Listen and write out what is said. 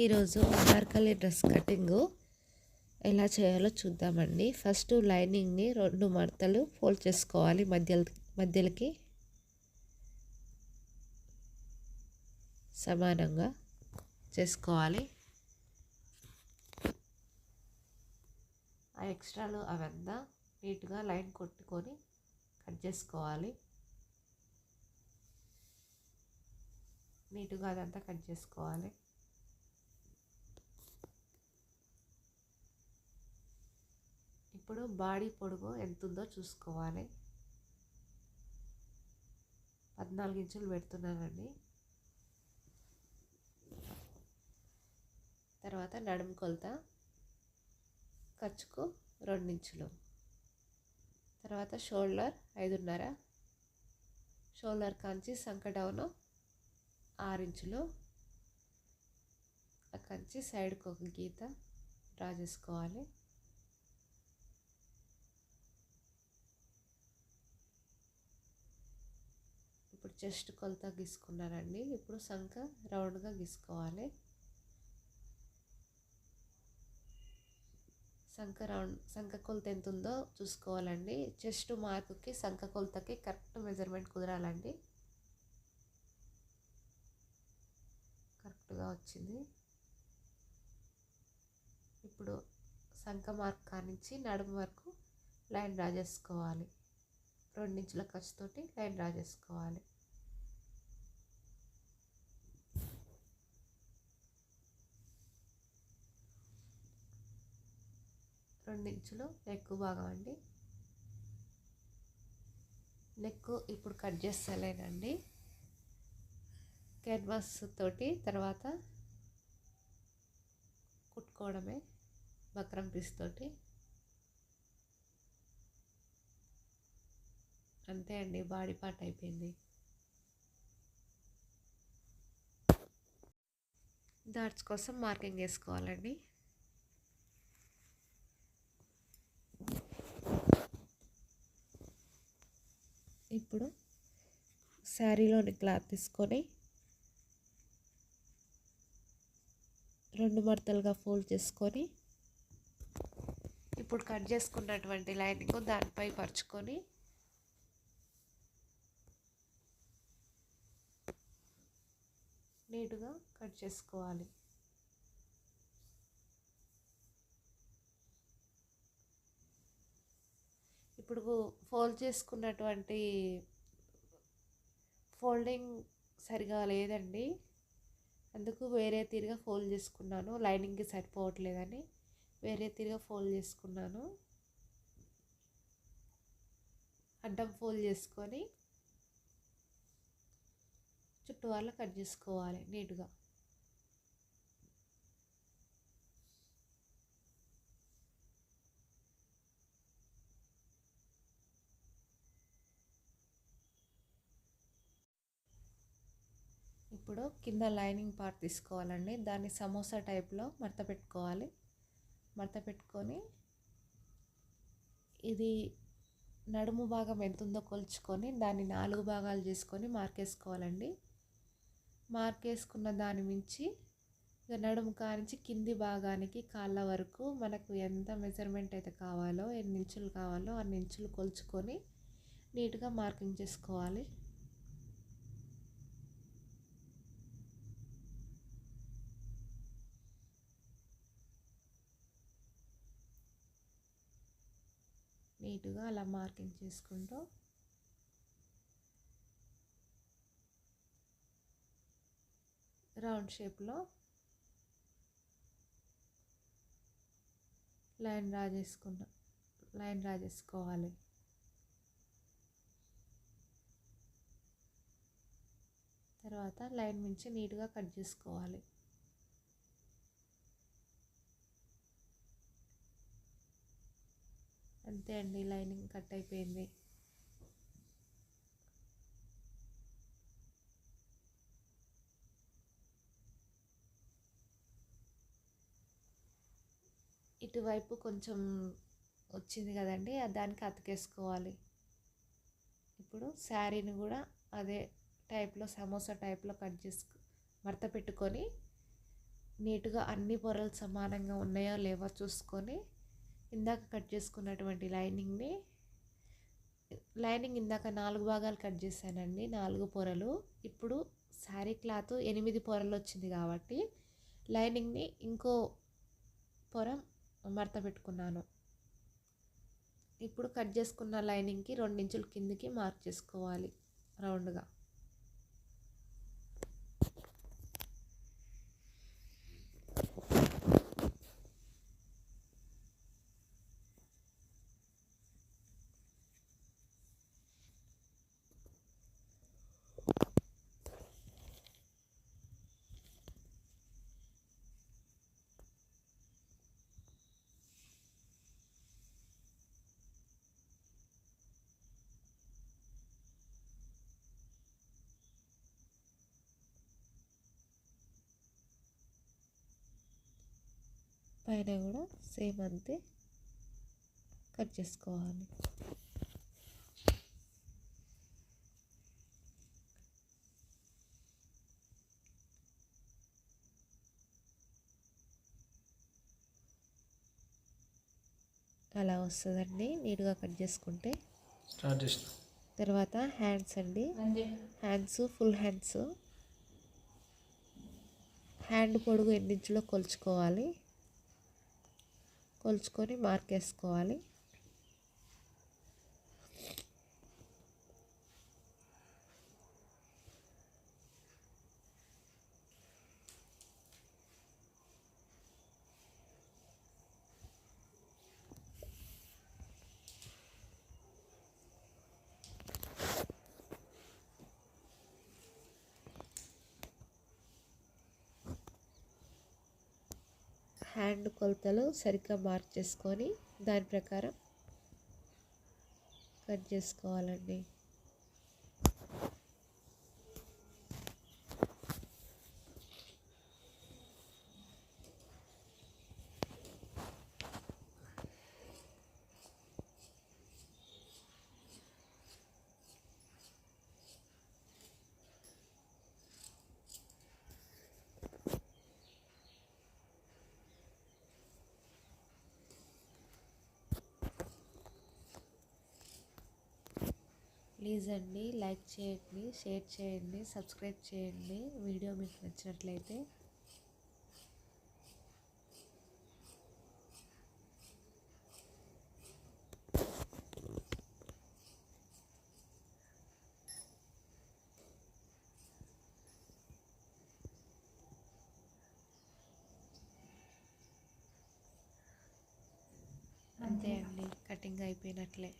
ఈరోజు Anarkali dress cutting ఎలా చేయాలో చూద్దామండి. ఫస్ట్ లైనింగ్ని రెండు మడతలు ఫోల్డ్ చేసుకోవాలి మధ్య మధ్యలకి. సమానంగా చేసుకోవాలి. ఆ ఎక్స్ట్రాలు అవంతా నీట్గా లైన్ కొట్టుకొని కట్ చేసుకోవాలి. నీట్గా అదంతా కట్ చేసుకోవాలి. ఇప్పుడు బాడీ పొడుగు ఎంత ఉందో చూసుకోవాలి. పద్నాలుగు ఇంచులు పెడుతున్నానండి. తర్వాత నడుము కొలత ఖర్చుకు రెండించులు తర్వాత షోల్డర్ ఐదున్నర షోల్డర్ కాంచి సంక డౌన్ ఆరించులు కంచి సైడ్కి ఒక గీత డ్రా చేసుకోవాలి ఇప్పుడు చెస్ట్ కొలత గీసుకున్నానండి. ఇప్పుడు సంఖ రౌండ్గా గీసుకోవాలి. సంఖ రౌండ్ సంఖ కొలత ఎంత ఉందో చూసుకోవాలండి. చెస్ట్ మార్కుకి సంఖ కొలతకి కరెక్ట్ మెజర్మెంట్ కుదరాలండి. కరెక్ట్గా వచ్చింది. ఇప్పుడు సంఖ మార్క్ కానించి నడుము వరకు లైన్ డ్రా చేసుకోవాలి. రెండించుల ఖర్చుతోటి లైన్ డ్రా చేసుకోవాలి. రెండు ఇంచులు నెక్ భాగం అండి. నెక్ ఇప్పుడు కట్ చేస్తలేనండి. క్యాన్వాస్ తోటి తర్వాత కుట్టుకోవడమే బక్రం పీస్ తోటి. అంతే అండి బాడీ పార్ట్ అయిపోయింది. డాట్స్ కోసం మార్కింగ్ వేసుకోవాలండి ఇప్పుడు శారీలోని క్లాత్ తీసుకొని రెండు మడతలుగా ఫోల్డ్ చేసుకొని ఇప్పుడు కట్ చేసుకున్నటువంటి లైనింగ్ దానిపై పరుచుకొని నీట్గా కట్ చేసుకోవాలి. ఇప్పుడు ఫోల్డ్ చేసుకున్నటువంటి ఫోల్డింగ్ సరిగా లేదండి. అందుకు వేరే తీరుగా ఫోల్డ్ చేసుకున్నాను. లైనింగ్కి సరిపోవట్లేదని వేరే తీరుగా ఫోల్డ్ చేసుకున్నాను. అడ్డం ఫోల్డ్ చేసుకొని చుట్టూ వాళ్ళ కట్ చేసుకోవాలి నీట్గా. ఇప్పుడు కింద లైనింగ్ పార్ట్ తీసుకోవాలండి. దాన్ని సమోసా టైప్లో మడత పెట్టుకోవాలి. మడత పెట్టుకొని ఇది నడుము భాగం ఎంత ఉందో కొలుచుకొని దాన్ని నాలుగు భాగాలు చేసుకొని మార్కేసుకోవాలండి. మార్కేసుకున్న దాని మించి ఇక నడుము కానించి కింది భాగానికి కాళ్ళ వరకు మనకు ఎంత మెజర్మెంట్ అయితే కావాలో ఎన్ని ఇంచులు కావాలో అన్ని ఇంచులు కొలుచుకొని నీట్గా మార్కింగ్ చేసుకోవాలి. నీట్గా అలా మార్కింగ్ చేసుకుంటూ రౌండ్ షేప్లో లైన్ డ్రా లైన్ డ్రా చేసుకోవాలి తర్వాత లైన్ మించి నీట్గా కట్ చేసుకోవాలి. అంతే అండి లైనింగ్ కట్ అయిపోయింది. ఇటువైపు కొంచెం వచ్చింది కదండి దానికి అతికేసుకోవాలి. ఇప్పుడు శారీని కూడా అదే టైప్లో సమోసా టైప్లో కట్ చేసుకు మడత పెట్టుకొని నీట్గా అన్ని పొరలు సమానంగా ఉన్నాయో లేవో చూసుకొని ఇందాక కట్ చేసుకున్నటువంటి లైనింగ్ని లైనింగ్ ఇందాక నాలుగు భాగాలు కట్ చేశానండి నాలుగు పొరలు. ఇప్పుడు శారీ క్లాత్ ఎనిమిది పొరలు వచ్చింది కాబట్టి లైనింగ్ని ఇంకో పొర మడత పెట్టుకున్నాను. ఇప్పుడు కట్ చేసుకున్న లైనింగ్కి రెండించులు కిందికి మార్క్ చేసుకోవాలి రౌండ్గా. పైన కూడా సేమ్ అంతే కట్ చేసుకోవాలి. అలా వస్తుందండి నీట్గా కట్ చేసుకుంటే. స్టార్ట్ తర్వాత హ్యాండ్స్ అండి. Hands full hands. హ్యాండ్ పొడుగు ఎన్నించులో కొలుచుకోవాలి. కొలుచుకొని మార్క్ వేసుకోవాలి. హ్యాండ్ కొలతలు సరిగ్గా మార్క్ చేసుకొని దాని ప్రకారం కట్ చేసుకోవాలండి. ప్లీజ్ అండి లైక్ చేయండి షేర్ చేయండి సబ్స్క్రైబ్ చేయండి. వీడియో మీకు నచ్చినట్లయితే అంతే అండి కటింగ్ అయిపోయినట్లే.